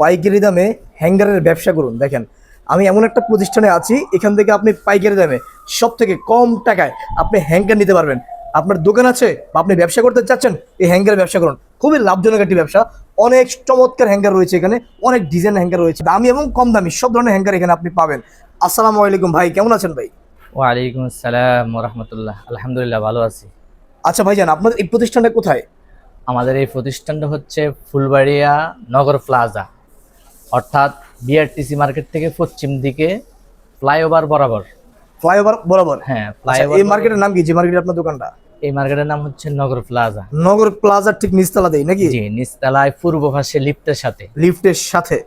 পাইকারি দামে হ্যাঙ্গারের ব্যবসা করুন। দেখেন আমি এমন একটা প্রতিষ্ঠানে আছি এখান থেকে আপনি পাইকারি দামে সব থেকে কম টাকায় আপনি হ্যাঙ্গার নিতে পারবেন। আপনার দোকান আছে বা আপনি ব্যবসা করতে চাচ্ছেন এই হ্যাঙ্গারের ব্যবসা করুন। খুবই লাভজনক একটি ব্যবসা। অনেক চমৎকার হ্যাঙ্গার রয়েছে এখানে অনেক ডিজাইন হ্যাঙ্গার রয়েছে দামি এবং কম দামি সব ধরনের হ্যাঙ্গার এখানে আপনি পাবেন। আসসালামু আলাইকুম ভাই কেমন আছেন ভাই? ওয়ালাইকুম আসসালাম রহমতুল্লাহ আলহামদুলিল্লাহ ভালো আছি। আচ্ছা ভাইজান আপনাদের এই প্রতিষ্ঠানটা কোথায়? আমাদের এই প্রতিষ্ঠানটা হচ্ছে ফুলবাড়িয়া নগর প্লাজা। অর্থাৎ বিআরটিসি মার্কেট থেকে পশ্চিম দিকে ফ্লাইওভার বরাবর। ফ্লাইওভার বরাবর? হ্যাঁ আচ্ছা, ফ্লাইওভার এই মার্কেটের নাম কি? যে মার্কেটে আপনার দোকানটা? এই মার্কেটের নাম হচ্ছে নগর প্লাজা নগর প্লাজার ঠিক নিচতলা দেই নাকি? জি নিচতলায় পূর্ব পাশে লিফটের সাথে। লিফটের সাথে।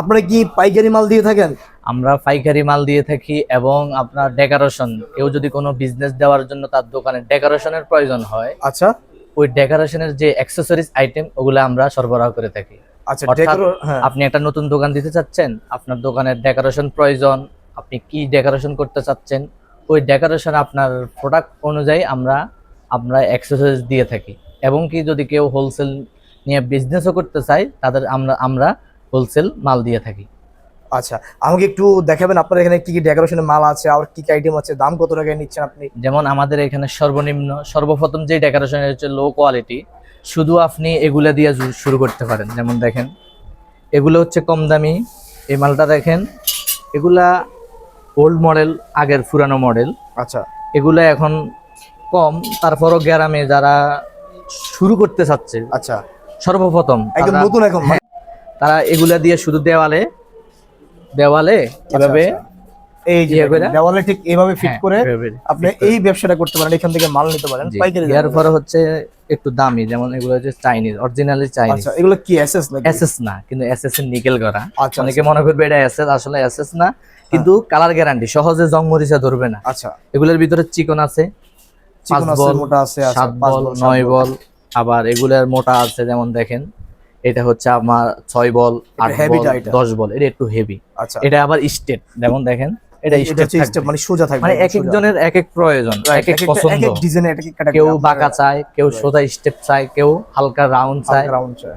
আপনারা কি পাইকারি মাল দিয়ে থাকেন? আমরা পাইকারি মাল দিয়ে থাকি এবং আপনার ডেকোরেশন কেউ যদি কোনো বিজনেস দেওয়ার জন্য তার দোকানে ডেকোরেশনের প্রয়োজন হয় আচ্ছা। ওই ডেকোরেশনের যে অ্যাক্সেসরিজ আইটেম ওগুলো আমরা সরবরাহ করে থাকি। আচ্ছা হ্যাঁ। আপনি একটা নতুন দোকান দিতে চাচ্ছেন আপনার দোকানের ডেকোরেশন প্রয়োজন আপনি কি ডেকোরেশন করতে চাচ্ছেন ওই ডেকোরেশন আপনার প্রোডাক্ট অনুযায়ী আমরা আমরা এক্সারসাইজ দিয়ে থাকি। এবং কি যদি কেউ হোলসেল নিয়ে বিজনেসও করতে চায় তাদের আমরা আমরা হোলসেল মাল দিয়ে থাকি। আচ্ছা আমাকে একটু দেখাবেন আপনার এখানে কি কি ডেকোরেশনের মাল আছে আর কি কি আইটেম আছে দাম কত টাকায় নিচ্ছেন আপনি? যেমন আমাদের এখানে সর্বনিম্ন সর্বপ্রথম যে ডেকোরেশন হচ্ছে লো কোয়ালিটি শুধু আপনি এগুলা দিয়ে শুরু করতে পারেন। যেমন দেখেন এগুলো হচ্ছে কম দামি। এই মালটা দেখেন এগুলা ওল্ড মডেল আগের পুরানো মডেল আচ্ছা। এগুলো এখন কম। তারপরও গ্রামে যারা শুরু করতে চাচ্ছে আচ্ছা। সর্বপ্রথম একদম নতুন এখন। হ্যাঁ, তারা এগুলা দিয়ে শুধু দেওয়ালে দেওয়ালে এভাবে আচ্ছা, এই যে ইয়ে দেখেন, করে- দেওয়ালে ঠিক এইভাবে ফিট হ্যাঁ, করে আপনি এই ব্যবসাটা করতে পারেন এখান থেকে মাল নিতে পারেন পাইকারি এর পরে হচ্ছে একটু দামি যেমন এগুলো হচ্ছে চাইনিজ অরিজিনালি চাইনিজ আচ্ছা এগুলো কি এসএস নাকি? এসএস না কিন্তু এসএস এর নিকেল করা আচ্ছা অনেকে মনে করবে এটা এসএস আসলে এসএস না কিন্তু কালার গ্যারান্টি সহজে জং মরিচা ধরবে না। আচ্ছা। এগুলোর ভিতরে চিকন আছে চিকন আছে মোটা আছে আচ্ছা সাত বল নয় বল। আবার এগুলার মোটা আছে যেমন দেখেন এটা হচ্ছে আমার ছয় বল আট বল দশ বল এটা একটু হেভি আচ্ছা। এটা আবার স্টেট যেমন দেখেন এটা এটা স্টেট হচ্ছে step, মানে সোজা থাকবে মানে এক একজনের এক এক প্রয়োজন এক এক পছন্দ। এক এক ডিজাইন এক এক কেউ বাঁকা চায় কেউ সোজা স্টেপ চায় কেউ হালকা রাউন্ড চায়। হালকা round চাই।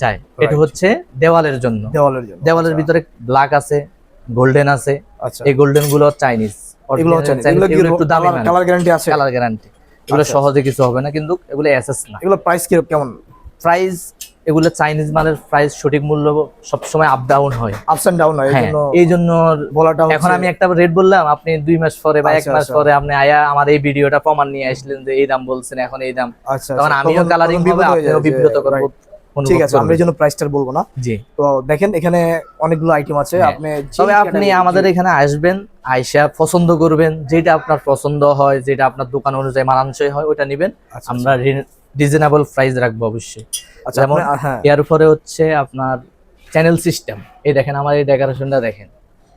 চায়। এটা হচ্ছে দেওয়ালের জন্য। দেওয়ালের জন্য দেওয়ালের আচ্ছা, ভিতরে ব্ল্যাক আছে গোল্ডেন আছে। আচ্ছা। এই গোল্ডেনগুলো চাইনিজ এগুলো হচ্ছে এগুলো কি একটু দামি কালার গ্যারান্টি আছে? কালার গ্যারান্টি এগুলো আচ্ছা, সহজে কিছু হবে না কিন্তু এগুলো এসএস না। এগুলো প্রাইস কেমন? প্রাইস এগুলো চাইনিজ মালের প্রাইস সঠিক মূল্য সবসময় আপ ডাউন হয়। আপস এন্ড ডাউন হয় এই হ্যাঁ জন্য বলাটা এখন আমি একটা রেট বললাম আপনি দুই মাস পরে বা এক আচ্ছা, মাস আচ্ছা। পরে আপনি আয়া আমার এই ভিডিওটা প্রমাণ নিয়ে আসলেন যে এই দাম বলছেন এখন এই দাম। আচ্ছা তখন আমিও কালারিং হবে বিব্রত আপনিও বিব্রত করব ঠিক আছে আমরা এই জন্য প্রাইসটা বলব না। জি। তো দেখেন এখানে অনেকগুলো আইটেম আছে হ্যাঁ। আপনি তবে আপনি আমাদের এখানে আসবেন আইসা পছন্দ করবেন যেটা আপনার পছন্দ হয় যেটা আপনার দোকান অনুযায়ী মানানসই হয় ওটা নেবেন। আমরা রিজনেবল প্রাইস রাখব অবশ্যই। যেমন আপনি- হ্যাঁ। এর পরে হচ্ছে আপনার চ্যানেল সিস্টেম এই দেখেন আমার এই ডেকোরেশনটা দেখেন।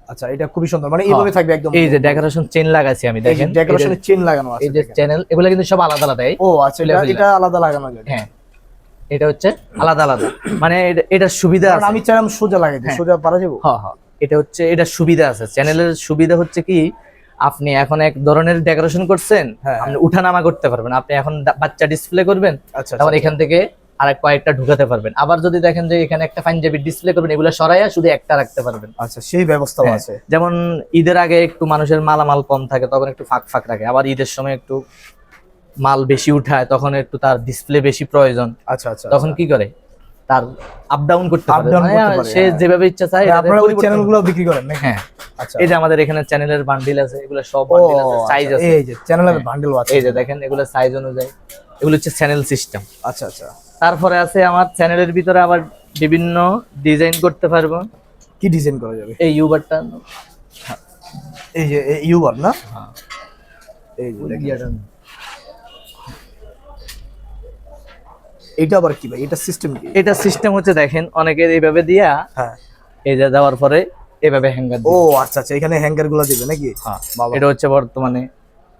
আচ্ছা এটা খুবই সুন্দর। মানে এইভাবে থাকবে একদম এই যে ডেকোরেশন চেন লাগাইছি আমি দেখেন। ডেকোরেশনের চেন লাগানো আছে এই যে চ্যানেল এগুলো কিন্তু সব আলাদা আলাদা ও আচ্ছা এটা আলাদা। লাগানো যায়। হ্যাঁ এটা হচ্ছে আলাদা আলাদা। মানে এটা- এটার সুবিধা আছে। আমি চাইলাম সোজা লাগাই দিই হ্যাঁ। সোজা পারা যাব? হ্যাঁ হ্যাঁ। এটা হচ্ছে এটার সুবিধা আছে। চ্যানেলের সুবিধা হচ্ছে কি আপনি এখন এক ধরনের ডেকোরেশন করছেন হ্যাঁ, আপনি উঠানামা করতে পারবেন। আপনি এখন বাচ্চা ডিসপ্লে করবেন আচ্ছা তখন এখান থেকে আরেক কয়েকটা ঢুকাতে পারবেন। আবার যদি দেখেন যে এখানে একটা পাঞ্জাবি ডিসপ্লে করবেন এগুলো সরাইয়া শুধু একটা রাখতে পারবেন। আচ্ছা সেই ব্যবস্থাও হ্যাঁ। আছে। যেমন ঈদের আগে একটু মানুষের মালামাল কম থাকে তখন একটু ফাঁক ফাঁক রাখে। আবার ঈদের সময় একটু মাল বেশি উঠায় তখন একটু তার ডিসপ্লে বেশি প্রয়োজন। আচ্ছা আচ্ছা তখন কি করে? তার আপ ডাউন করতে পারে। মানে সে হ্যাঁ। যেভাবে ইচ্ছা চায় মানে আপনারা ওই চ্যানেলগুলো বিক্রি করেন নাকি? হ্যাঁ। আচ্ছা। এই যে আমাদের এখানে চ্যানেলের বান্ডিল আছে এগুলো সব বান্ডিল আছে সাইজ আচ্ছা, আছে। এই যে চ্যানেলের। বান্ডেল আছে। এই যে দেখেন এগুলো সাইজ অনুযায়ী। এগুলো হচ্ছে চ্যানেল সিস্টেম আচ্ছা আচ্ছা। তারপরে আছে আমার চ্যানেলের ভিতরে আবার বিভিন্ন ডিজাইন করতে পারব। কি ডিজাইন করা যাবে? এই ইউবারটা এই যে ইউবার না? হ্যাঁ। এই। এটা আবার কি ভাই? এটা সিস্টেম কি? এটা সিস্টেম হচ্ছে দেখেন অনেকে এইভাবে দিয়া হ্যাঁ। এই যে দেওয়ার পরে এভাবে হ্যাঙ্গার ও আচ্ছা আচ্ছা এখানে হ্যাঙ্গারগুলো দিবে নাকি? হ্যাঁ বাবা। এটা হচ্ছে বর্তমানে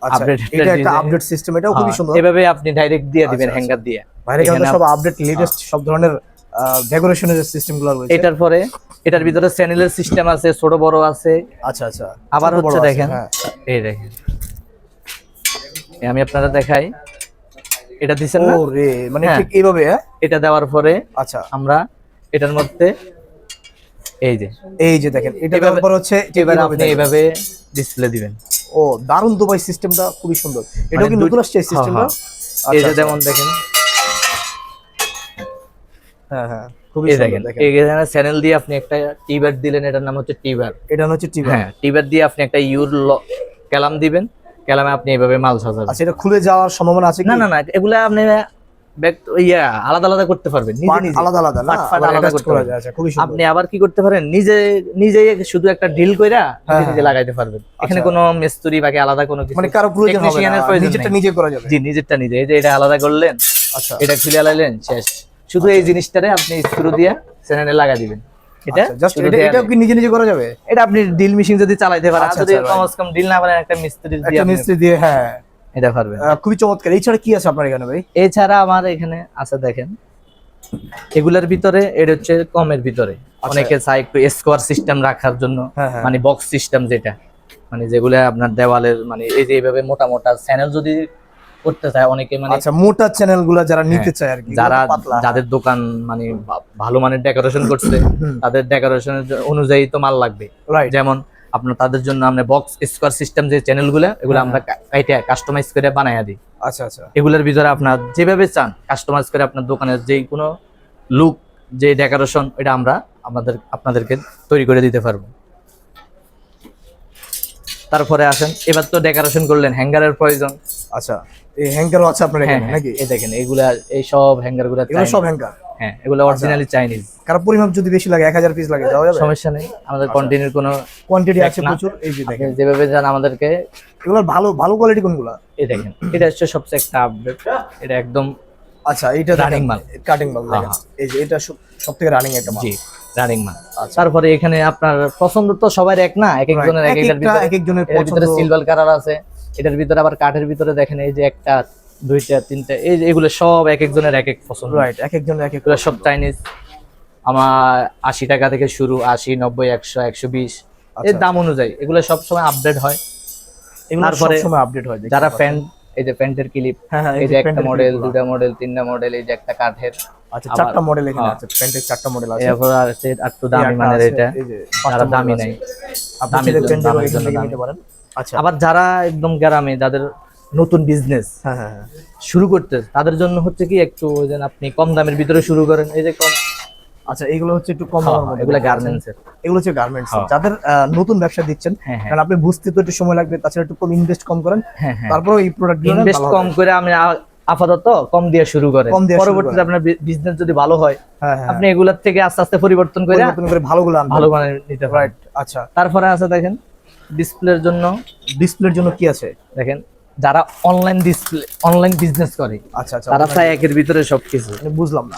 আচ্ছা এটা একটা আপডেট সিস্টেম এটাও খুবই হ্যাঁ, সুন্দর। এভাবে আপনি ডাইরেক্ট দিয়ে দিবেন আচ্ছা, হ্যাঙ্গার দিয়ে। বাইরে কিন্তু সব আপডেট লেটেস্ট সব ধরনের ডেকোরেশনের রয়েছে। এটার পরে এটার ভিতরে চ্যানেলের সিস্টেম আছে ছোট বড় আছে। আচ্ছা আচ্ছা। আবার হচ্ছে দেখেন হ্যাঁ। এই দেখেন। আমি আপনারা দেখাই। এটা দিছেন না? ও মানে হ্যাঁ। ঠিক এইভাবে হ্যাঁ? এটা দেওয়ার পরে আচ্ছা। আমরা এটার মধ্যে এই যে। এই যে দেখেন এটা এভাবে- দেওয়ার পর হচ্ছে এবার আপনি। এইভাবে ডিসপ্লে দিবেন। ও দারুণ দুবাই সিস্টেমটা খুবই সুন্দর। এটাও কি নতুন আসছে সিস্টেমটা হ্যাঁ, এই যে যেমন দেখেন। হ্যাঁ হ্যাঁ খুবই সুন্দর দেখেন এখানে চ্যানেল দিয়ে আপনি একটা টিবার দিলেন এটার নাম হচ্ছে টিবার এটা হচ্ছে টিবার হ্যাঁ টিবার দিয়ে আপনি একটা ইউর ক্যালাম দিবেন ক্যালামে আপনি এইভাবে মাল সাজাবেন। আচ্ছা এটা খুলে যাওয়ার সম্ভাবনা আছে কি? না না না এগুলা আপনি ইয়া আলাদা আলাদা করতে পারবেন আলাদা আলাদা আলাদা করতে আচ্ছা আপনি আবার কি করতে পারেন? নিজে নিজে শুধু একটা ডিল কইরা নিজে হ্যাঁ, নিজে লাগাইতে পারবেন। এখানে কোনো মিস্ত্রি বাকি আলাদা কোনো কিছু মানে কারও প্রয়োজন হবে না নিজেরটা নিজে করা যাবে। জি নিজেরটা নিজে। এই যে এটা আলাদা করলেন আচ্ছা। এটা খুলে শেষ। শুধু এই জিনিসটারে আপনি স্ক্রু দিয়ে চ্যানেলে লাগা দিবেন। এটা জাস্ট এটা এটাও কি নিজে নিজে করা যাবে? এটা আপনি ডিল মেশিন যদি চালাইতে পারেন আচ্ছা, যদি আচ্ছা, কম ডিল না পারেন একটা মিস্ত্রি দিয়ে মিস্ত্রি দিয়ে হ্যাঁ। এটা পারবেন খুবই চমৎকার। এছাড়া কি আছে আপনার এখানে ভাই? এছাড়া আমার এখানে আছে দেখেন এগুলার ভিতরে এটা হচ্ছে কমের ভিতরে। অনেকে চায় একটু স্কোয়ার সিস্টেম রাখার জন্য আচ্ছা। হ্যাঁ, হ্যাঁ। মানে বক্স সিস্টেম যেটা মানে যেগুলো আপনার দেওয়ালের মানে এই যে এইভাবে মোটা মোটা চ্যানেল যদি করতে চায় অনেকে মানে আচ্ছা মোটা চ্যানেলগুলা যারা নিতে চায় আর কি যারা যাদের দোকান মানে ভালো মানের ডেকোরেশন করছে তাদের ডেকোরেশনের অনুযায়ী তো মাল লাগবে। যেমন আপনার তাদের জন্য আমরা বক্স স্কোয়ার সিস্টেম যে চ্যানেলগুলো এগুলো আমরা কাইটে কাস্টমাইজ করে বানাইয়া দিই। আচ্ছা আচ্ছা। এগুলোর ভিতরে আপনার যেভাবে চান কাস্টমাইজ করে আপনার দোকানের যে কোনো লুক যে ডেকোরেশন এটা আমরা আমাদের আপনাদেরকে তৈরি করে দিতে পারব। তারপরে আসেন এবার তো ডেকোরেশন করলেন হ্যাঙ্গারের প্রয়োজন। আচ্ছা এই হ্যাঙ্গারও আছে আপনার হ্যাঁ এখানে নাকি? এই দেখেন এগুলা এই সব হ্যাঙ্গারগুলা এগুলো সব হ্যাঙ্গার? হ্যাঁ এগুলো অরিজিনালি চাইনিজ কারও পরিমাপ যদি বেশি লাগে এক হাজার পিস লাগে যাবে? সমস্যা নেই আমাদের কন্টিনিউর কোনো কোয়ান্টিটি আছে প্রচুর এই যে দেখেন। যেভাবে আমাদেরকে এগুলোর ভালো ভালো কোয়ালিটি কোনগুলা? এই দেখেন এটা হচ্ছে সবচেয়ে একটা আপডেট এটা একদম আচ্ছা এটা Running মাল। কাটিং মাল হ্যাঁ, এই যে এটা সব থেকে রানিং একটা মাল। জি রানিং মাল। আচ্ছা। তারপরে এখানে আপনার পছন্দ তো সবার এক না এক একজনের এক এক একটার একটা ভিতরে এক একজনের পছন্দ। সিলভার কালার আছে এটার ভিতরে আবার কাঠের ভিতরে দেখেন এই যে একটা দুইটা তিনটা এই এগুলো সব এক একজনের এক এক পছন্দ রাইট এক একজনের এক এক সব চাইনিজ আমার আশি টাকা থেকে শুরু আশি নব্বই একশো একশো বিশ এর আচ্ছা। দাম অনুযায়ী এগুলো সব সময় আপডেট হয় তারপরে আপডেট হয় যারা। প্যান্ট এই যে প্যান্টের ক্লিপ হ্যাঁ হ্যাঁ এই যে একটা মডেল। দুটা মডেল তিনটা মডেল এই যে একটা কাঠের আচ্ছা চারটা মডেল এখানে হ্যাঁ। আছে প্যান্টের চারটা মডেল আছে এরপর আছে একটু এই দামি মানের এটা যারা দামি নাই আপনি দামি। নিতে পারেন আচ্ছা আবার যারা একদম গ্রামে যাদের নতুন বিজনেস হ্যাঁ হ্যাঁ হ্যাঁ। শুরু করতে তাদের জন্য হচ্ছে কি একটু আপনি কম দামের ভিতরে শুরু করেন। এই যে কম আচ্ছা এগুলো হচ্ছে একটু কম এগুলো গার্মেন্টস এর। এগুলো হচ্ছে গার্মেন্টস। যাদের নতুন ব্যবসা দিচ্ছেন কারণ আপনি বুঝতে তো একটু সময় লাগবে তাছাড়া একটু কম ইনভেস্ট কম করেন। তারপর এই প্রোডাক্ট ইনভেস্ট কম করে আমি আপাতত কম দিয়ে শুরু করে পরবর্তীতে আপনার বিজনেস যদি ভালো হয় আপনি এগুলার থেকে আস্তে আস্তে পরিবর্তন করে পরিবর্তন করে ভালোগুলো ভালো মানের নিতে রাইট আচ্ছা। তারপরে আছে দেখেন ডিসপ্লের জন্য ডিসপ্লের জন্য কি আছে? দেখেন যারা অনলাইন ডিসপ্লে অনলাইন বিজনেস করে। আচ্ছা আচ্ছা তারা চায় একের ভিতরে সবকিছু। মানে বুঝলাম না।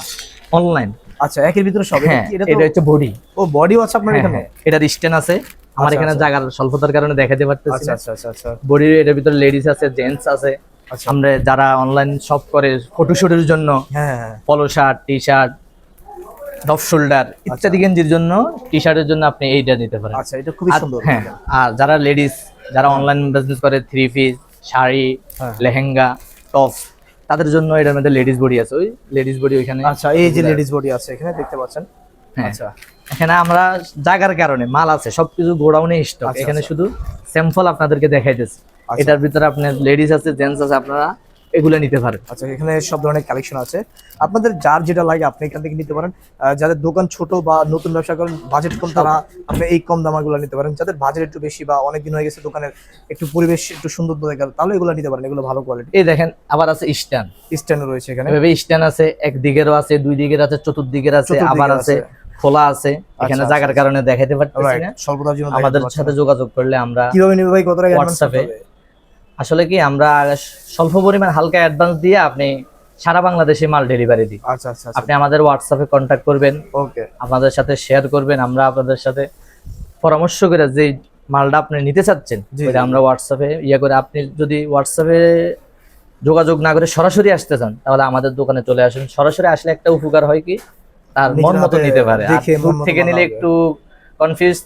অনলাইন আচ্ছা একের ভিতরে সব এটা হ্যাঁ এটা হচ্ছে বডি ও বডিও আছে আপনার এখানে? এটার স্ট্যান্ড আছে। আমার আচ্ছা, এখানে আচ্ছা। জায়গার স্বল্পতার কারণে দেখাতে পারতেছি আচ্ছা না। আচ্ছা আচ্ছা আচ্ছা। বডির এটার ভিতরে লেডিস আছে জেন্টস আছে। আচ্ছা। আমরা যারা অনলাইন শপ করে ফটোশুটের জন্য হ্যাঁ হ্যাঁ polo shirt T shirt drop shoulder ইত্যাদি গেঞ্জির জন্য টি শার্টের জন্য আপনি এইটা নিতে পারেন। আচ্ছা এটা খুবই আর- সুন্দর। হ্যাঁ আর যারা লেডিস যারা অনলাইন বিজনেস করে থ্রি পিস শাড়ি হ্যাঁ। লেহেঙ্গা টপ তাদের জন্য এটার মধ্যে লেডিস বডি আছে ওই লেডিস বডি ওইখানে আচ্ছা এই যে লেডিস বডি আছে এখানে দেখতে পাচ্ছেন হ্যাঁ। আচ্ছা এখানে আমরা জায়গার কারণে মাল আছে সবকিছু গোডাউনে স্টক আচ্ছা, এখানে আচ্ছা। শুধু স্যাম্পল আপনাদেরকে দেখাইতেছি আচ্ছা। এটার ভিতরে আপনার লেডিস আছে জেন্টস আছে আপনারা এগুলো নিতে পারেন। আচ্ছা এখানে সব ধরনের কালেকশন আছে। আপনাদের যার যেটা লাগে আপনি এখান থেকে নিতে পারেন। যাদের দোকান ছোট বা নতুন ব্যবসা করেন বাজেট কম তারা আপনি এই কম দামাগুলো নিতে পারেন। যাদের বাজেট একটু বেশি বা অনেক দিন হয়ে গেছে দোকানের একটু পরিবেশ একটু সুন্দর দরকার তাহলে এগুলো নিতে পারেন এগুলো ভালো কোয়ালিটি এই দেখেন আবার আছে স্ট্যান্ড স্ট্যান্ড রয়েছে এখানে। এভাবে স্ট্যান্ড আছে এক দিকেরও আছে দুই দিকের আছে চতুর্দিকের আছে আবার আছে। খোলা আছে। এখানে আচ্ছা, জায়গার কারণে দেখাতে পারতেছি না। স্বল্পতার জন্য আমাদের সাথে যোগাযোগ করলে আমরা কীভাবে নিবে ভাই কত টাকা হোয়াটসঅ্যাপে আসলে কি আমরা স্বল্প পরিমাণ হালকা অ্যাডভান্স দিয়ে আপনি সারা বাংলাদেশে মাল ডেলিভারি দিই। আচ্ছা আচ্ছা আচ্ছা। আপনি আমাদের হোয়াটসঅ্যাপে কন্ট্যাক্ট করবেন। ওকে আমাদের সাথে শেয়ার করবেন আমরা আপনাদের সাথে পরামর্শ করে যে মালটা আপনি নিতে চাচ্ছেন ওইটা আমরা হোয়াটসঅ্যাপে ইয়ে করে আপনি যদি হোয়াটসঅ্যাপে যোগাযোগ না করে সরাসরি আসতে চান তাহলে আমাদের দোকানে চলে আসুন। সরাসরি আসলে একটা উপকার হয় কি? তার মন মতো নিতে পারে। দূর থেকে নিলে একটু কনফিউজ